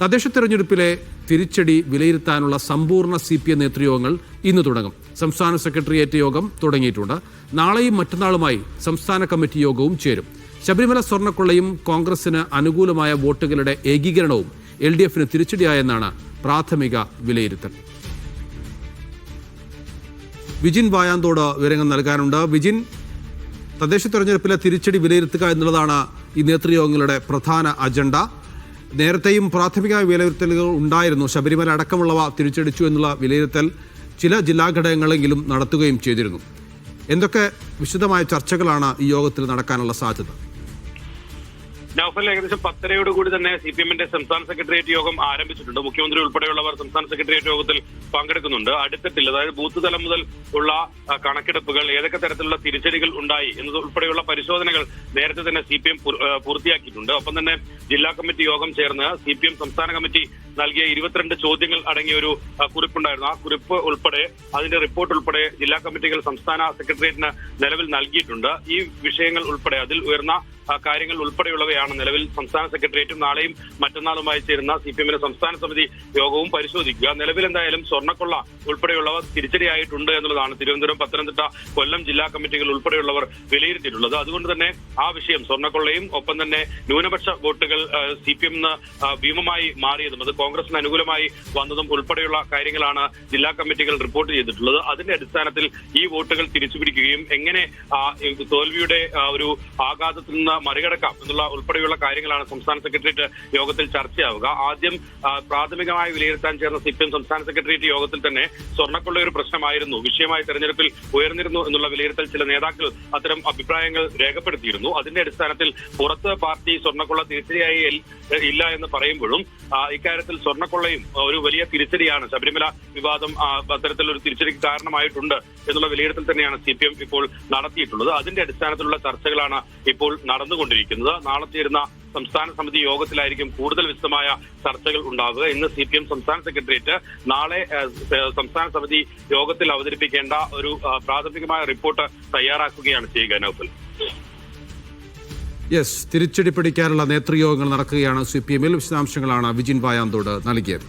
തദ്ദേശ തെരഞ്ഞെടുപ്പിലെ തിരിച്ചടി വിലയിരുത്താനുള്ള സമ്പൂർണ സി പി എം നേതൃയോഗങ്ങൾ ഇന്ന് തുടങ്ങും. സംസ്ഥാന സെക്രട്ടേറിയറ്റ് യോഗം തുടങ്ങിയിട്ടുണ്ട്. നാളെയും മറ്റന്നാളുമായി സംസ്ഥാന കമ്മിറ്റി യോഗവും ചേരും. ശബരിമല സ്വർണക്കൊള്ളയും കോൺഗ്രസിന് അനുകൂലമായ വോട്ടുകളുടെ ഏകീകരണവും എൽ ഡി എഫിന് തിരിച്ചടിയായെന്നാണ് പ്രാഥമിക വിലയിരുത്തൽ. വിജിൻ വായാന്തോട് വിവരങ്ങൾ നൽകാനുണ്ട്. വിജിൻ തദ്ദേശ തെരഞ്ഞെടുപ്പിലെ തിരിച്ചടി വിലയിരുത്തുക എന്നുള്ളതാണ് ഈ നേതൃയോഗങ്ങളുടെ പ്രധാന അജണ്ട. നേരത്തെയും പ്രാഥമിക വിലയിരുത്തലുകൾ ഉണ്ടായിരുന്നു. ശബരിമല അടക്കമുള്ളവ തിരിച്ചടിച്ചു എന്നുള്ള വിലയിരുത്തൽ ചില ജില്ലാ ഘടകങ്ങളെങ്കിലും നടത്തുകയും ചെയ്തിരുന്നു. എന്തൊക്കെ വിശദമായ ചർച്ചകളാണ് ഈ യോഗത്തിൽ നടക്കാനുള്ള സാധ്യത? നൌഫൽ ഏകദേശം പത്തരയോട് കൂടി തന്നെ സി പി എമ്മിന്റെ സംസ്ഥാന സെക്രട്ടേറിയറ്റ് യോഗം ആരംഭിച്ചിട്ടുണ്ട്. മുഖ്യമന്ത്രി ഉൾപ്പെടെയുള്ളവർ സംസ്ഥാന സെക്രട്ടേറിയറ്റ് യോഗത്തിൽ പങ്കെടുക്കുന്നുണ്ട്. അടുത്തിട്ടില്ല. അതായത് ബൂത്ത് തലം മുതൽ ഉള്ള കണക്കെടുപ്പുകൾ ഏതൊക്കെ തരത്തിലുള്ള തിരിച്ചടികൾ ഉണ്ടായി എന്നത് ഉൾപ്പെടെയുള്ള പരിശോധനകൾ നേരത്തെ തന്നെ സി പി എം പൂർത്തിയാക്കിയിട്ടുണ്ട്. ഒപ്പം തന്നെ ജില്ലാ കമ്മിറ്റി യോഗം ചേർന്ന് സി പി എം സംസ്ഥാന കമ്മിറ്റി നൽകിയ ഇരുപത്തിരണ്ട് ചോദ്യങ്ങൾ അടങ്ങിയ ഒരു കുറിപ്പുണ്ടായിരുന്നു. ആ കുറിപ്പ് ഉൾപ്പെടെ അതിന്റെ റിപ്പോർട്ട് ഉൾപ്പെടെ ജില്ലാ കമ്മിറ്റികൾ സംസ്ഥാന സെക്രട്ടേറിയറ്റിന് നിലവിൽ നൽകിയിട്ടുണ്ട്. ഈ വിഷയങ്ങൾ ഉൾപ്പെടെ അതിൽ ഉയർന്ന കാര്യങ്ങൾ ഉൾപ്പെടെയുള്ളവയാണ് നിലവിൽ സംസ്ഥാന സെക്രട്ടേറിയറ്റും നാളെയും മറ്റന്നാളുമായി ചേരുന്ന സി പി എമ്മിന്റെ സംസ്ഥാന സമിതി യോഗവും പരിശോധിക്കുക. നിലവിൽ എന്തായാലും സ്വർണക്കൊള്ള ഉൾപ്പെടെയുള്ളവ തിരിച്ചടിയായിട്ടുണ്ട് എന്നുള്ളതാണ് തിരുവനന്തപുരം പത്തനംതിട്ട കൊല്ലം ജില്ലാ കമ്മിറ്റികൾ ഉൾപ്പെടെയുള്ളവർ വിലയിരുത്തിയിട്ടുള്ളത്. അതുകൊണ്ട് തന്നെ ആ വിഷയം സ്വർണക്കൊള്ളയും ഒപ്പം തന്നെ ന്യൂനപക്ഷ വോട്ടുകൾ സി പി എം ഭീമമായി മാറിയതും അത് കോൺഗ്രസിന് അനുകൂലമായി വന്നതും ഉൾപ്പെടെയുള്ള കാര്യങ്ങളാണ് ജില്ലാ കമ്മിറ്റികൾ റിപ്പോർട്ട് ചെയ്തിട്ടുള്ളത്. അതിന്റെ അടിസ്ഥാനത്തിൽ ഈ വോട്ടുകൾ തിരിച്ചുപിടിക്കുകയും എങ്ങനെ തോൽവിയുടെ ഒരു ആഘാതത്തിൽ നിന്ന് മറികടക്കാം എന്നുള്ള ഉൾപ്പെടെയുള്ള കാര്യങ്ങളാണ് സംസ്ഥാന സെക്രട്ടേറിയറ്റ് യോഗത്തിൽ ചർച്ചയാവുക. ആദ്യം പ്രാഥമികമായി വിലയിരുത്താൻ ചേർന്ന സി പി എം സംസ്ഥാന സെക്രട്ടേറിയറ്റ് യോഗത്തിൽ തന്നെ സ്വർണക്കൊള്ള ഒരു പ്രശ്നമായിരുന്നു. വിഷയമായി തെരഞ്ഞെടുപ്പിൽ ഉയർന്നിരുന്നു എന്നുള്ള വിലയിരുത്തൽ ചില നേതാക്കൾ അത്തരം അഭിപ്രായങ്ങൾ രേഖപ്പെടുത്തിയിരുന്നു. അതിന്റെ അടിസ്ഥാനത്തിൽ പുറത്ത് പാർട്ടി സ്വർണക്കൊള്ള തിരിച്ചടിയായി ഇല്ല എന്ന് പറയുമ്പോഴും ഇക്കാര്യത്തിൽ സ്വർണക്കൊള്ളയും ഒരു വലിയ തിരിച്ചടിയാണ്. ശബരിമല വിവാദം അത്തരത്തിലൊരു തിരിച്ചടിക്ക് കാരണമായിട്ടുണ്ട് എന്നുള്ള വിലയിരുത്തൽ തന്നെയാണ് സി പി എം ഇപ്പോൾ നടത്തിയിട്ടുള്ളത്. അതിന്റെ അടിസ്ഥാനത്തിലുള്ള ചർച്ചകളാണ് ഇപ്പോൾ നടന്നുകൊണ്ടിരിക്കുന്നത്. നാളെ ചേരുന്ന സംസ്ഥാന സമിതി യോഗത്തിലായിരിക്കും കൂടുതൽ വിശദമായ ചർച്ചകൾ ഉണ്ടാവുക. ഇന്ന് സി പി എം സംസ്ഥാന സെക്രട്ടേറിയറ്റ് നാളെ സംസ്ഥാന സമിതി യോഗത്തിൽ അവതരിപ്പിക്കേണ്ട ഒരു പ്രാഥമികമായ റിപ്പോർട്ട് തയ്യാറാക്കുകയാണ് ചെയ്യുക. നൗഫൽ. യെസ് തിരിച്ചടി പിടിക്കാനുള്ള നേതൃയോഗങ്ങൾ നടക്കുകയാണ് സി പി എമ്മിൽ വിശദാംശങ്ങളാണ് വിജിൻ വായാന്തോട് നൽകിയത്.